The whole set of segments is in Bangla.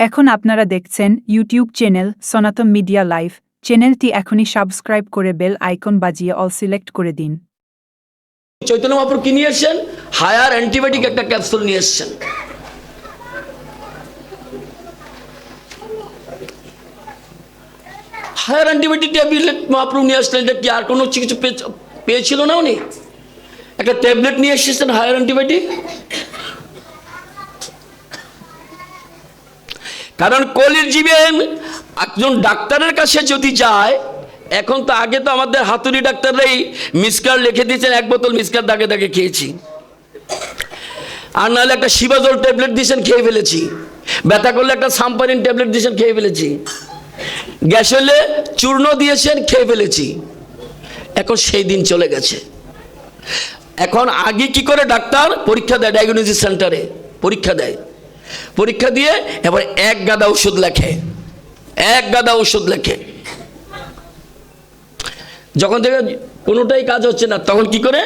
এখন আপনারা দেখছেন YouTube channel Sanatan media live চ্যানেলটি এখনই সাবস্ক্রাইব করে বেল আইকন বাজিয়ে অল সিলেক্ট করে দিন। চৈতন্য মহাপুর কি নিয়ে এসছেন? হায়ার অ্যান্টিবায়োটিক একটা ক্যাপসুল নিয়ে এসছেন। হায়ার অ্যান্টিবায়োটিক ট্যাবলেট মহাপ্রভু নিয়ে আসলেন কি আর কোনো কিছু পেয়ে- পেয়েছিল না উনি? একটা ট্যাবলেট নিয়ে এসেছেন হায়ার অ্যান্টিবায়োটিক? কারণ কলির জীবেন একজন ডাক্তারের কাছে যদি যায়, এখন তো আগে তো আমাদের হাতুড়ি ডাক্তাররাই মিসকার লিখে দিয়েছেন, এক বোতল মিসকার দাগে দাগে খেয়েছি। আর নাহলে একটা শিবাজল ট্যাবলেট দিয়েছেন, খেয়ে ফেলেছি। ব্যথা করলে একটা সাম্পারিন ট্যাবলেট দিয়েছেন, খেয়ে ফেলেছি। গ্যাস হলে চূর্ণ দিয়েছেন, খেয়ে ফেলেছি। এখন সেই দিন চলে গেছে। এখন আগে কি করে ডাক্তার? পরীক্ষা দেয় ডায়াগনোসিস সেন্টারে পরীক্ষা দেয়। পরীক্ষা দিয়ে এবার এক গাদা ওষুধ লেখে। এক গাদা ওষুধ লেখে। যখন থেকে কোনোটাই কাজ হচ্ছে না, তখন কি করে?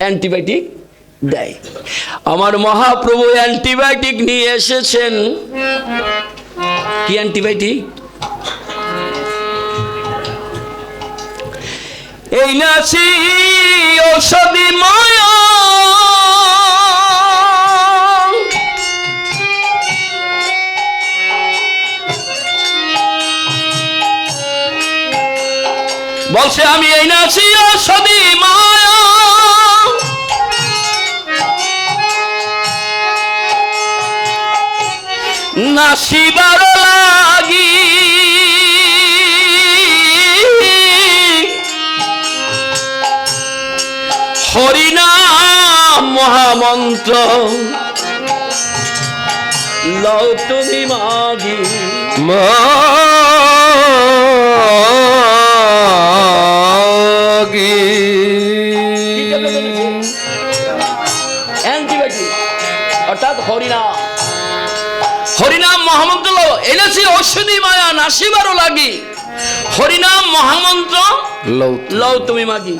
অ্যান্টিবায়োটিক দেয়। আমার মহাপ্রভু অ্যান্টিবায়োটিক নিয়ে এসেছেন। কি অ্যান্টিবায়োটিক? এই নাচি ঔষধি মায়া বলছে আমি এই নাচি ঔষধি মায়া। নাসিবার লাগি মহামন্ত্র লও তুমি মাগি। মাগি হরিনাম। হরিনাম মহামন্ত্র এনেছি ঔষধি মায়া নাসিবারও লাগি। হরিনাম মহামন্ত্র লও তুমি। মাগি।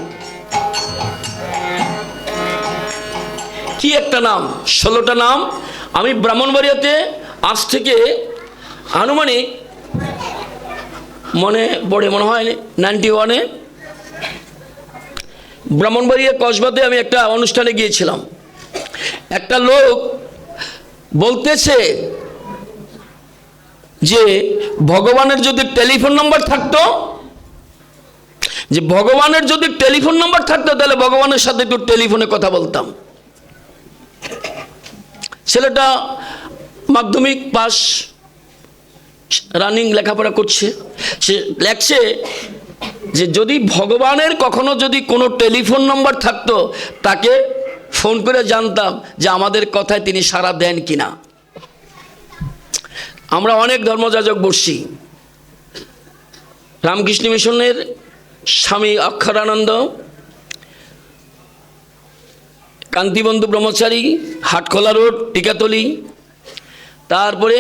কি একটা নাম ষোলোটা নাম। আমি ব্রাহ্মণবাড়িয়াতে আজ থেকে আনুমানিক মনে পড়ে মনে হয় নাইনটি ওয়ানে ব্রাহ্মণবাড়িয়া কসবাতে আমি একটা অনুষ্ঠানে গিয়েছিলাম। একটা লোক বলতেছে যে ভগবানের যদি টেলিফোন নম্বর থাকতো, যে ভগবানের যদি টেলিফোন নাম্বার থাকতো, তাহলে ভগবানের সাথে একটু টেলিফোনে কথা বলতাম। ছেলেটা মাধ্যমিক পাস, রানিং লেখাপড়া করছে। সে লেখছে যে যদি ভগবানের কখনো যদি কোনো টেলিফোন নম্বর থাকতো, তাকে ফোন করে জানতাম যে আমাদের কথায় তিনি সাড়া দেন কিনা। আমরা অনেক ধর্মযাজক বসছি। রামকৃষ্ণ মিশনের স্বামী অক্ষরানন্দ, কান্তিবন্ধু ব্রহ্মচারী, হাটখোলা রোড, টিকাতলি। তারপরে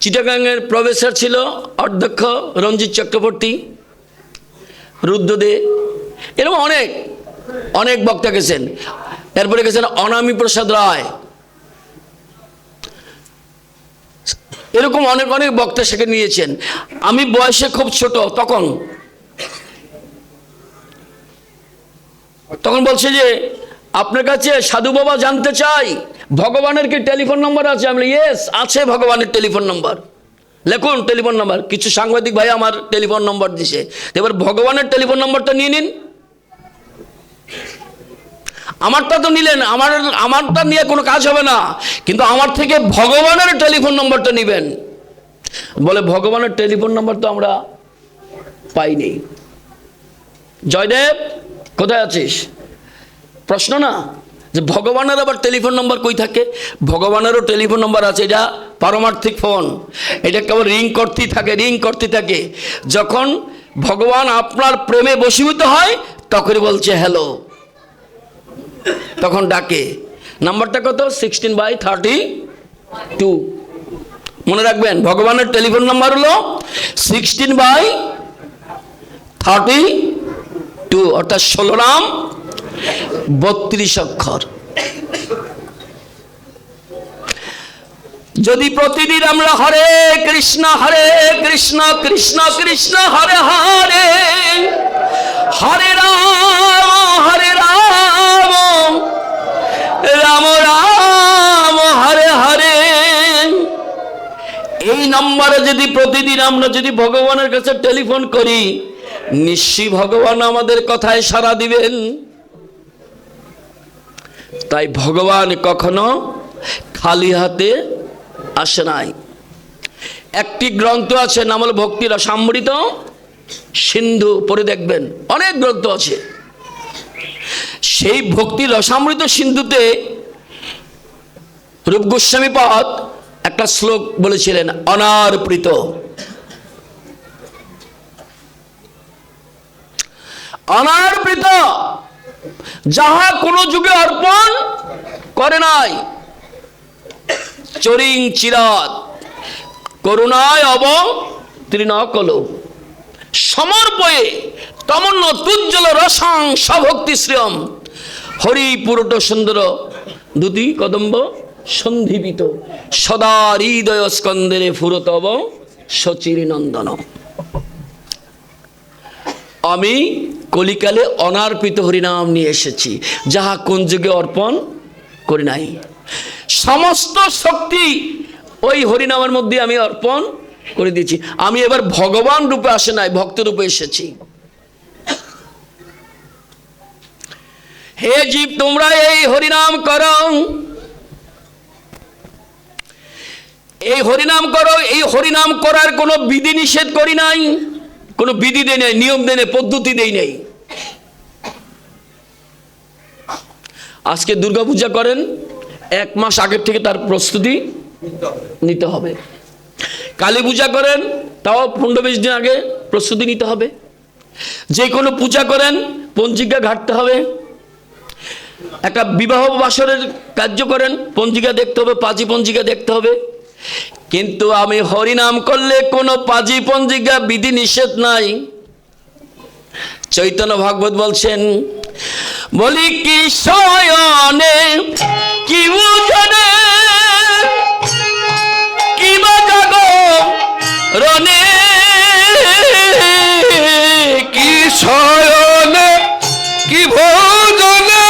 চিটাগাংয়ের প্রফেসর ছিল অধ্যক্ষ রঞ্জিত চক্রবর্তী, রুদ্রদে। এরকম অনেক অনেক বক্তা গেছেন। এরপরে গেছেন অনামী প্রসাদ রায়। এরকম অনেক অনেক বক্তা সেখানে নিয়েছেন। আমি বয়সে খুব ছোট, তখন। তখন বলছে যে, আপনার কাছে সাধু বাবা জানতে চাই, ভগবানের কি টেলিফোন নম্বর আছে? আমি ইয়েস, আছে ভগবানের টেলিফোন নম্বর। লেখুন টেলিফোন নাম্বার। কিছু সাংবাদিক ভাই আমার টেলিফোন নম্বর দিছে। এবার ভগবানের টেলিফোন নম্বরটা নিয়ে নিন। আমারটা তো নিলেন, আমার, আমারটা নিয়ে কোনো কাজ হবে না। কিন্তু আমার থেকে ভগবানের টেলিফোন নম্বরটা নেবেন। বলে, ভগবানের টেলিফোন নম্বর তো আমরা পাইনি। জয়দেব, কোথায় আছিস? প্রশ্ন না? যে ভগবানের আবার টেলিফোন নম্বর কই থাকে? ভগবানেরও টেলিফোন নম্বর আছে, এটা পারমার্থিক ফোন। এটা কেবল রিং করতেই থাকে, রিং করতে থাকে। যখন ভগবান আপনার প্রেমে বসীভূত হয়, তখনই বলছে, হ্যালো। তখন ডাকে। নাম্বারটা কত? সিক্সটিন বাই থার্টি টু মনে রাখবেন, ভগবানের টেলিফোন নাম্বার হলো সিক্সটিন বাই থার্টি টু অর্থাৎ ষোলো নাম বত্রিশ অক্ষর। যদি প্রতিদিন আমরা হরে কৃষ্ণ হরে কৃষ্ণ কৃষ্ণ কৃষ্ণ, হরে হরে হরে রাম হরে রাম। রাম রাম, হরে হরে। এই নম্বরে যদি প্রতিদিন আমরা যদি ভগবানের কাছে টেলিফোন করি, নিশ্চয়ই ভগবান আমাদের কথায় সাড়া দিবেন। তাই ভগবান কখনো খালি হাতে আসে নাই। একটি গ্রন্থ আছে, নাম হল ভক্তির সিন্ধু পরে দেখবেন, অনেক গ্রন্থ আছে। সেই ভক্তি রসামৃত সিন্ধুতে রূপ গোস্বামী পদ একটা শ্লোক বলেছিলেন, অনার্পৃত। অনার্পৃত, যাহা কোনো যুগে অর্পণ করে নাই। চরিং চিরাত করুণায় অব তৃণকল সমর্পয়ে তমন্ন তুজ্জল রসাং সভক্তি শ্রিয়ম। হরি পুরট সুন্দর দুতি কদম্ব সন্ধিবিত। সদা হৃদয় স্কন্দেরে ফুরতব সচির নন্দন। আমি কলিকালে অনার্পিত হরিনাম নিয়ে এসেছি, যাহা কোন যুগে অর্পণ করি নাই। সমস্ত শক্তি ওই হরিনামের মধ্যে আমি অর্পণ করে দিয়েছি। আমি এবার ভগবান রূপে আসে নাই, ভক্ত রূপে এসেছি। হে জীব, তোমরা এই হরিনাম করো। এই হরিনাম করো, এই হরিনাম করার কোনো বিধি নিষেধ করি নাই, কোনো বিধি দেই নাই, নিয়ম দেই নাই, পদ্ধতি দেই নাই। আজকে দুর্গাপূজা করেন, এক মাস আগের থেকে তার প্রস্তুতি নিতে হবে। কালী পূজা করেন, তাও পনেরো বিশ দিন আগে প্রস্তুতি নিতে হবে। যে কোনো পূজা করেন, পঞ্জিকা ঘাটতে হবে। একটা বিবাহ বাসরের কার্য করেন, পঞ্জিকা দেখতে হবে পাঁচি পঞ্জিকা দেখতে হবে। কিন্তু আমি হরিনাম করলে কোনো পাজি পঞ্জিকা বিধি নিষেধ নাই। চৈতন্য ভাগবত বলছেন, বলি কি শয়নে, কি উঠনে রনে কি শয়নে, কি ভোজনে,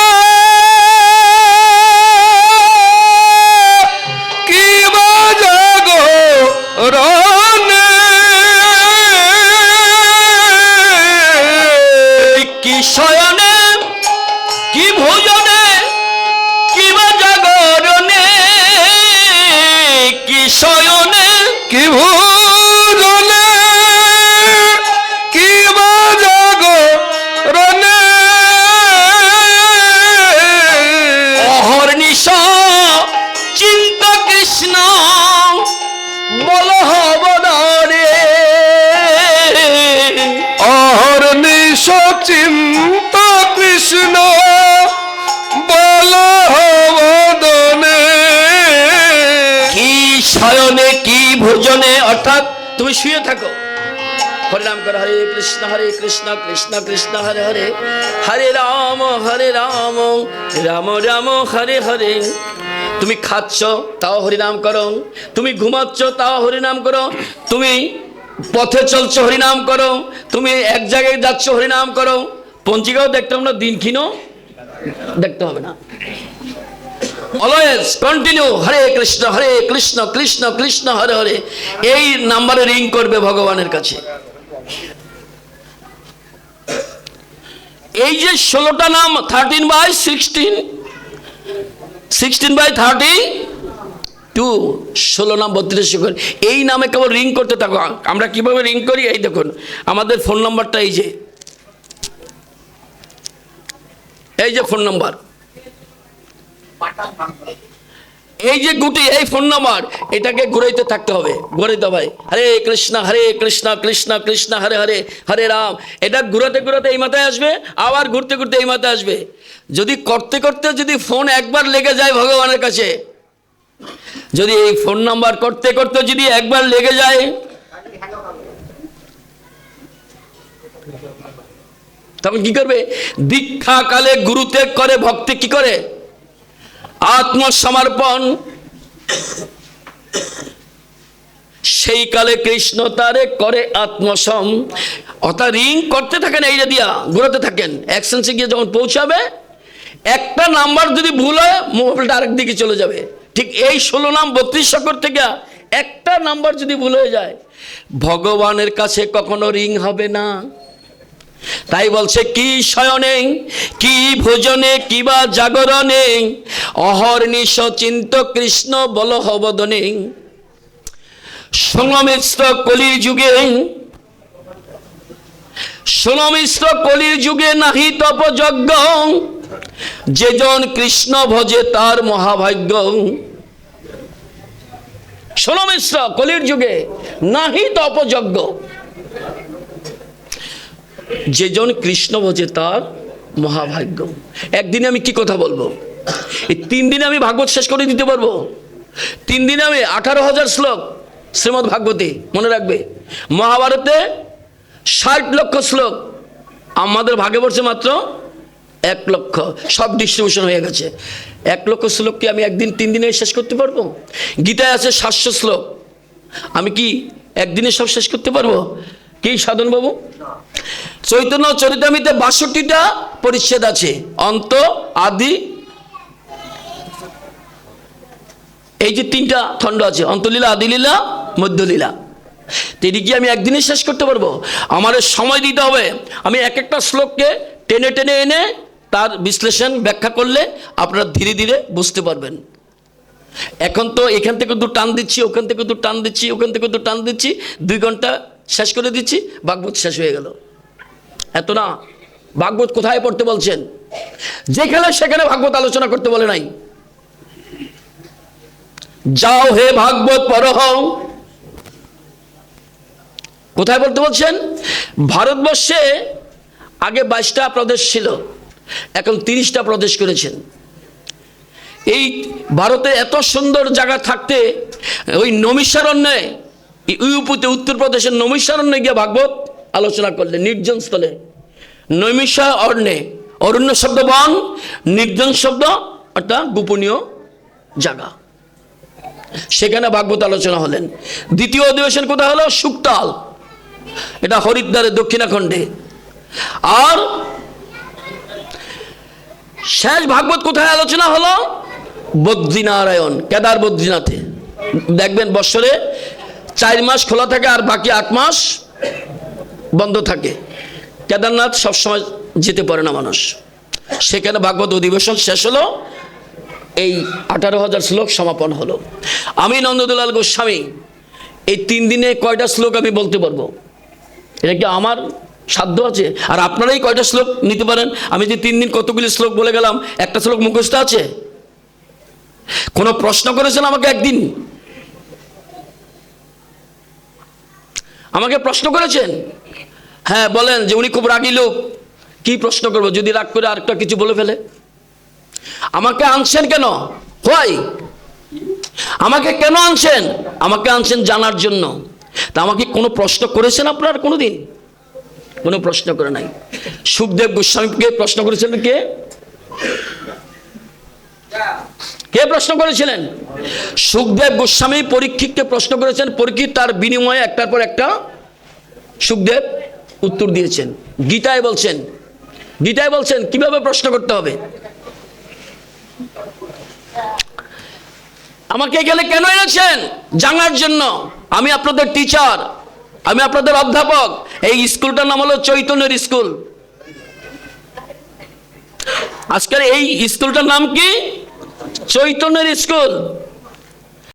কি বাজাগো রনে কি শয়নে, কি ভোজনে, কি বা জাগরণে কি শয়নে, কি ভোজনে চিন্ত কৃষ্ণ, বল হবদনে। কি শয়নে, কি ভোজনে, অর্থাৎ তুমি শুয়ে থাকো। হরে নাম কর, হরে কৃষ্ণ হরে কৃষ্ণ কৃষ্ণ কৃষ্ণ, হরে হরে। হরে রাম হরে রাম রাম রাম, হরে হরে। তুমি খাচ্ছ, তাও হরিনাম করো। তুমি ঘুমাচ্ছ, তাও হরিনাম করো। তুমি পথে চলছো, হরিনাম করো। তুমি এক জায়গায় যাচ্ছ, হরিনাম করো। পঞ্চিকাও দেখতে হবে না, দিন ক্ষীণও দেখতে হবে না। Always continue Hare Krishna Hare Krishna Krishna Krishna, Hare Hare. এই নাম্বারে রিং করবে ভগবানের কাছে। এই যে ষোলোটা নাম thirteen by sixteen sixteen by thirty two, ষোলো নাম, বত্রিশ করে এই নামে কেবল রিং করতে থাকো। আমরা কীভাবে রিং করি? এই দেখুন, আমাদের ফোন নাম্বারটা এই যে। এই যে ফোন নাম্বার এই যে গুটি, এই ফোন নাম্বার এটাকে ঘুরাইতে থাকতে হবে। ঘুরাইতে ভাই। হরে কৃষ্ণ হরে কৃষ্ণ কৃষ্ণ কৃষ্ণ, হরে হরে হরে রাম। এটা ঘুরাতে ঘুরাতে এই মাথায় আসবে, আবার ঘুরতে ঘুরতে এই মাথায় আসবে। যদি করতে করতে যদি ফোন একবার লেগে যায় ভগবানের কাছে যদি এই ফোন নাম্বার করতে করতে যদি একবার লেগে যায়, তখন কি করবে? দীক্ষা কালে গুরু ত্যাগ করে, ভক্তি কি করে? আত্মসমর্পণ। সেই কালে কৃষ্ণ তারে করে আত্মসম। অর্থাৎ রিং করতে থাকেন এইটা দিয়া, ঘুরাতে থাকেন। অ্যাকশনসে গিয়ে যখন পৌঁছাবে, একটা নাম্বার যদি ভুল হয়, মোবাইলটা আরেক দিকে চলে যাবে। ঠিক এই ষোলো নাম বত্রিশ শকর থেকে একটা নাম্বার যদি ভুল হয়ে যায়, ভগবানের কাছে কখনো রিং হবে না। তাই বলছে, কি শয়নে, কি ভোজনে কিবা জাগরণে অহর্নিশ চিন্ত কৃষ্ণ বল হবদনে সোনমিশ্র কলির যুগে সোনমিশ্র কলির যুগে নাহি তপযজ্ঞ যেজন কৃষ্ণ ভজে তার মহাভাগ্য। সোনমিশ্র কলির যুগে নাহি তপযজ্ঞ। যেজন কৃষ্ণ ভজে তার মহাভাগ্য। একদিনে আমি কি কথা বলব? এই তিন দিনে আমি ভাগবত শেষ করে দিতে পারব? তিন দিনে আমি আঠারো হাজার শ্লোক শ্রীমৎ ভাগবতী মনে রাখবে। মহাভারতে ষাট লক্ষ শ্লোক। আমাদের ভাগে পড়ছে মাত্র এক লক্ষ, সব ডিস্ট্রিবিউশন হয়ে গেছে। এক লক্ষ শ্লোক কি আমি একদিন, তিন দিনে শেষ করতে পারব? গীতায় আছে সাতশো শ্লোক। আমি কি একদিনে সব শেষ করতে পারব? কি সাধন বাবু? চৈতন্য চরিতামিতে বাষট্টিটা পরিচ্ছেদ আছে। অন্ত, আদি। এই যে তিনটা খণ্ড আছে, অন্তলীলা, আদিলীলা, মধ্যলীলা। তিনি কি আমি একদিনে শেষ করতে পারব? আমার সময় দিতে হবে। আমি এক একটা শ্লোককে টেনে টেনে এনে তার বিশ্লেষণ ব্যাখ্যা করলে আপনারা ধীরে ধীরে বুঝতে পারবেন। এখন তো এখান থেকে দু টান দিচ্ছি, ওখান থেকে দু টান দিচ্ছি, ওখান থেকে দু টান দিচ্ছি, দুই ঘণ্টা শেষ করে দিচ্ছি ভাগবত শেষ হয়ে গেল। এত না ভাগবত কোথায় পড়তে বলছেন? যেখানে সেখানে ভাগবত আলোচনা করতে বলে নাই। যাও হে ভাগবত পরহ। কোথায় বলতে বলছেন? ভারতবর্ষে আগে বাইশটা প্রদেশ ছিল। এখন তিরিশটা প্রদেশ করেছেন। এই ভারতে এত সুন্দর জায়গা থাকতে, ওই নমিষারণ্যে ইউপিতে উত্তরপ্রদেশের নমিষারণ্যে গিয়ে ভাগবত আলোচনা করলেন নির্জন স্থলে। নৈমিষা অরণ্যে অরণ্য শব্দ বন, নির্জন শব্দ অর্থাৎ গোপনীয় জায়গা। সেখানে ভাগবত আলোচনা হলেন। দ্বিতীয় অধিবেশন কোথায় হলো? শুকতাল এটা হরিদ্বারের দক্ষিণাখণ্ডে। আর শেষ ভাগবত কোথায় আলোচনা হলো? বদ্রীনারায়ণ, কেদার বদ্রীনাথে। দেখবেন বৎসরে চার মাস খোলা থাকে আর বাকি আট মাস বন্ধ থাকে। কেদারনাথ সবসময় যেতে পারে না মানুষ। সেখানে ভাগবত অধিবেশন শেষ হলো, এই আঠারো হাজার শ্লোক সমাপন হলো। আমি নন্দদুলাল গোস্বামী, এই তিন দিনে কয়টা শ্লোক আমি বলতে পারব? এটা কি আমার সাধ্য আছে। আর আপনারাই কয়টা শ্লোক নিতে পারেন? আমি যে তিন দিন কতগুলি শ্লোক বলে গেলাম, একটা শ্লোক মুখস্থ আছে? কোনো প্রশ্ন করেছেন আমাকে একদিন? আমাকে প্রশ্ন করেছেন? হ্যাঁ বলেন যে উনি খুব রাগী লোক। কি প্রশ্ন করব? যদি রাগ করে আরেকটা কিছু বলে ফেলে? আমাকে আনছেন কেন? হয় আমাকে কেন আনছেন? আমাকে আনছেন জানার জন্য। তা আমাকে কোনো প্রশ্ন করেছেন আপনার কোনো দিন কোনো প্রশ্ন করে নাই। সুখদেব গোস্বামীকে প্রশ্ন করেছিলেন কে? কে প্রশ্ন করেছিলেন? সুখদেব গোস্বামী পরীক্ষিতকে প্রশ্ন করেছেন, পরীক্ষিত তার বিনিময়ে একটার পর একটা সুখদেব উত্তর দিয়েছেন। গীতায় বলছেন গীতায় বলছেন, কীভাবে প্রশ্ন করতে হবে? আমাকে গেলে কেন এনেছেন? জানার জন্য। আমি আপনাদের টিচার আমি আপনাদের অধ্যাপক। এই স্কুলটার নাম হলো চৈতন্যের স্কুল। আজকের এই স্কুলটার নাম কি? চৈতন্যের স্কুল।